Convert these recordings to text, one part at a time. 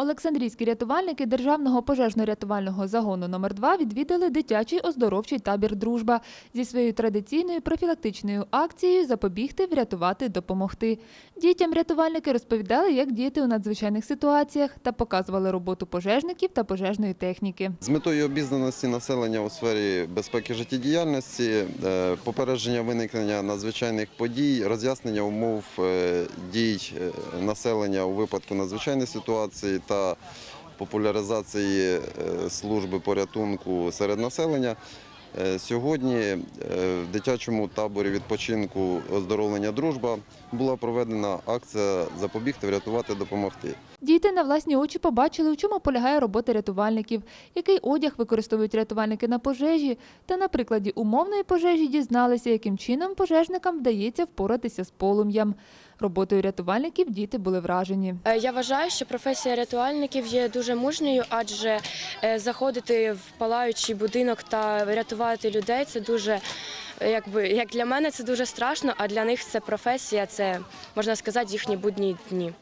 Олександрійські рятувальники Державного пожежно-рятувального загону номер 2 відвідали дитячий оздоровчий табір Дружба зі своєю традиційною профілактичною акцією Запобігти, врятувати, допомогти. Дітям рятувальники розповідали, як діяти у надзвичайних ситуаціях та показували роботу пожежників та пожежної техніки. З метою обізнаності населення у сфері безпеки життєдіяльності, е, попередження виникнення надзвичайних подій, роз'яснення умов е, дій е, населення у випадку надзвичайної ситуації та популяризації е, служби порятунку серед населення. Е, Сьогодні е, в дитячому таборі відпочинку оздоровлення дружба була проведена акція Запобігти, врятувати, допомогти. Діти на власні очі побачили, у чому полягає робота рятувальників, який одяг використовують рятувальники на пожежі, та на прикладі умовної пожежі дізналися, яким чином пожежникам вдається впоратися з полум'ям. Роботою рятувальників діти були вражені. Е, Я вважаю, що професія рятувальників є дуже мужньою, адже е, заходити в палаючий будинок та рятувати людей це дуже, якби як для мене, це дуже страшно, а для них це професія, це можна сказати їхні будні дні.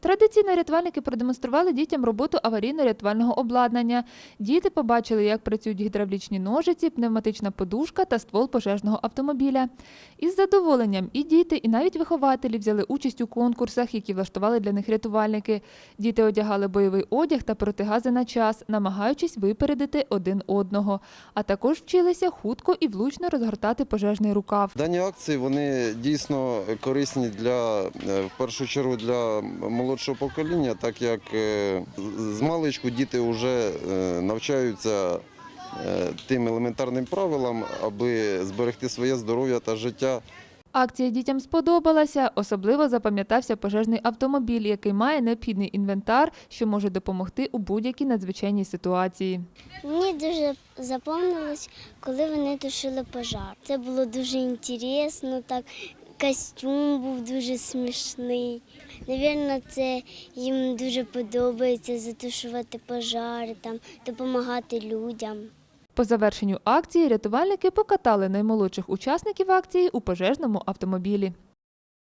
Традиційно рятувальники продемонстрували дітям роботу аварійно-рятувального обладнання. Діти побачили, як працюють гідравлічні ножиці, пневматична подушка та ствол пожежного автомобіля. Із задоволенням і діти, і навіть вихователі взяли участь у конкурсах, які влаштували для них рятувальники. Діти одягали бойовий одяг та протигази на час, намагаючись випередити один одного, а також вчилися хутко і влучно розгортати пожежний рукав. Дані акції вони дійсно корисні для е, в першу чергу для молодшого покоління, так як е, з маличку діти вже е, навчаються е, тим елементарним правилам, аби зберегти своє здоров'я та життя. Акція дітям сподобалася. Особливо запам'ятався пожежний автомобіль, який має необхідний інвентар, що може допомогти у будь-якій надзвичайній ситуації. Мені дуже запомнилось, коли вони тушили пожар. Це було дуже інтересно, так костюм був дуже смішний. Навірно, це їм дуже подобається затушувати пожари, там, допомагати людям. По завершенню акції рятувальники покатали наймолодших учасників акції у пожежному автомобілі.